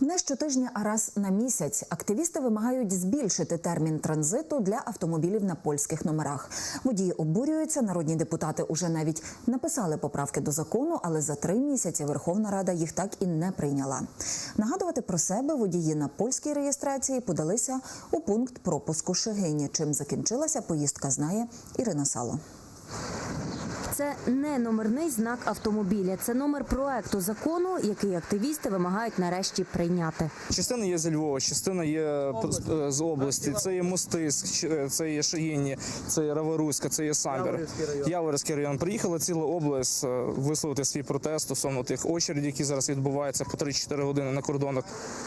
Не щотижня, а раз на місяць активісти вимагають збільшити термін транзиту для автомобілів на польських номерах. Водії обурюються. Народні депутати уже навіть написали поправки до закону, але за три місяці Верховна Рада їх так і не прийняла. Нагадувати про себе водії на польській реєстрації подалися у пункт пропуску Шегині. Чим закінчилася поїздка, знає Ірина Сало. Це не номерний знак автомобіля, це номер проекту закону, який активісти вимагають нарешті прийняти. Частина є зі Львова, частина є з області. Це є Мостиськ, це є Шиїні, це є Раворуська, це є Самбір. Яворівський район. Приїхала ціла область е, висловити свій протест стосовно тих очередів, які зараз відбуваються по 3-4 години на кордонах.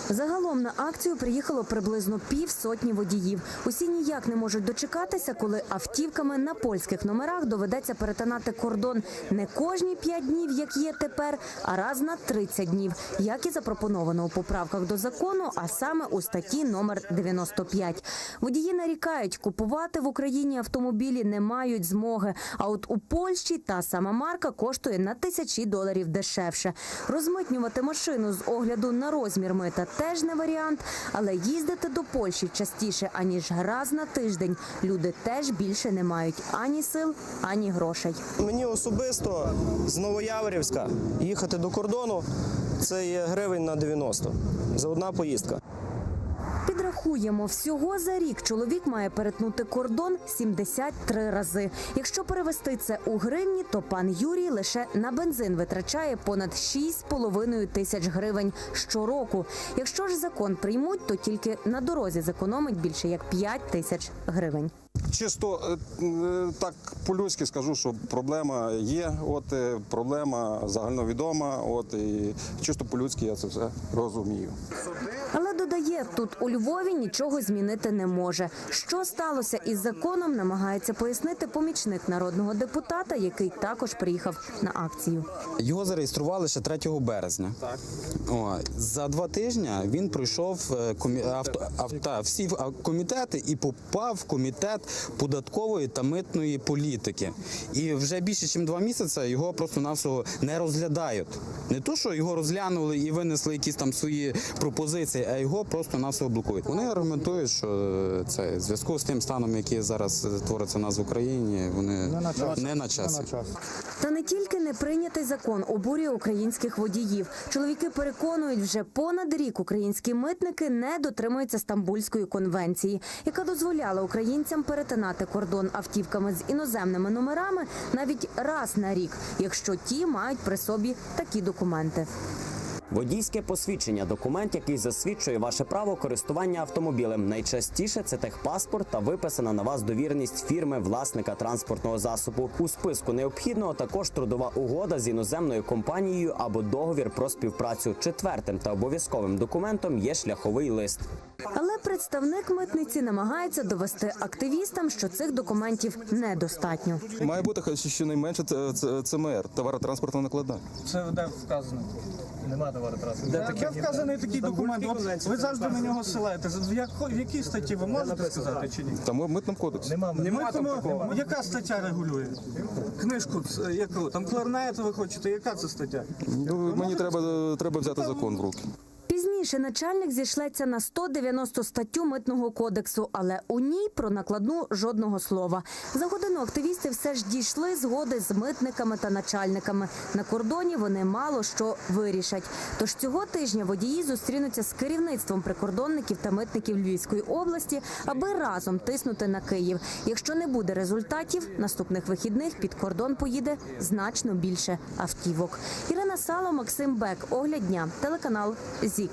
Загалом на акцію приїхало приблизно півсотні водіїв. Усі ніяк не можуть дочекатися, коли автівками на польських номерах доведеться перетинати кордон не кожні п'ять днів, як є тепер, а раз на 30 днів, як і запропоновано у поправках до закону, а саме у статті номер 95. Водії нарікають, купувати в Україні автомобілі не мають змоги. А от у Польщі та сама марка коштує на тисячі доларів дешевше. Розмитнювати машину з огляду на розмір мита теж не варіант, але їздити до Польщі частіше аніж раз на тиждень. Люди теж більше не мають ані сил, ані грошей. Мені особисто з Новояворівська їхати до кордону це є гривень на 90 за одна поїздка. Підрахуємо, всього за рік чоловік має перетнути кордон 73 рази. Якщо перевести це у гривні, то пан Юрій лише на бензин витрачає понад 6,5 тисяч гривень щороку. Якщо ж закон приймуть, то тільки на дорозі зекономить більше як 5 тисяч гривень. Чисто е, е, так по-людськи скажу, що проблема є. От е, проблема загальновідома. От і чисто по-людськи я це все розумію. Але тут у Львові нічого змінити не може. Що сталося із законом, намагається пояснити помічник народного депутата, який також приїхав на акцію. Його зареєстрували ще 3 березня. О, за два тижні він пройшов е, комі... авто... авто... всі в- комітети і попав в комітет податкової та митної політики. І вже більше ніж два місяці його просто-навсього не розглядають. Не то, що його розглянули і винесли якісь там свої пропозиції, а його просто-навсього блокують. Вони аргументують, що е, це в зв'язку з тим станом, який зараз е, твориться нас в Україні, вони не на часі. Та не тільки не прийнятий закон обурює українських водіїв. Чоловіки переконують, вже понад рік українські митники не дотримуються Стамбульської конвенції, яка дозволяла українцям перетинати кордон автівками з іноземними номерами навіть раз на рік, якщо ті мають при собі такі документи. Водійське посвідчення документ, який засвідчує ваше право користування автомобілем. Найчастіше це техпаспорт та виписана на вас довіреність фірми власника транспортного засобу. У списку необхідного також трудова угода з іноземною компанією або договір про співпрацю. Четвертим та обов'язковим документом є шляховий лист. Але представник митниці намагається довести активістам, що цих документів недостатньо. Має бути щонайменше ЦМР, товаротранспортна накладна. Це де вказано? Нема товару Де, де вказаний такий документ? От ви завжди на нього силаєте. В, як- в якій статті ви можете сказати чи ні? Там в митному кодексі. Нема, Нема там такого. Яка стаття регулює? Книжку ц- яку? Там кларнет ви хочете, яка це стаття? Ну, мені треба, треба взяти закон в руки. Пізніше начальник зійшлеться на 190 статтю митного кодексу, але у ній про накладну жодного слова. За годину активісти все ж дійшли згоди з митниками та начальниками. На кордоні вони мало що вирішать. Тож цього тижня водії зустрінуться з керівництвом прикордонників та митників Львівської області, аби разом тиснути на Київ. Якщо не буде результатів, наступних вихідних під кордон поїде значно більше автівок. Ірина Сало, Максим Бек, огляд дня, телеканал ЗІК.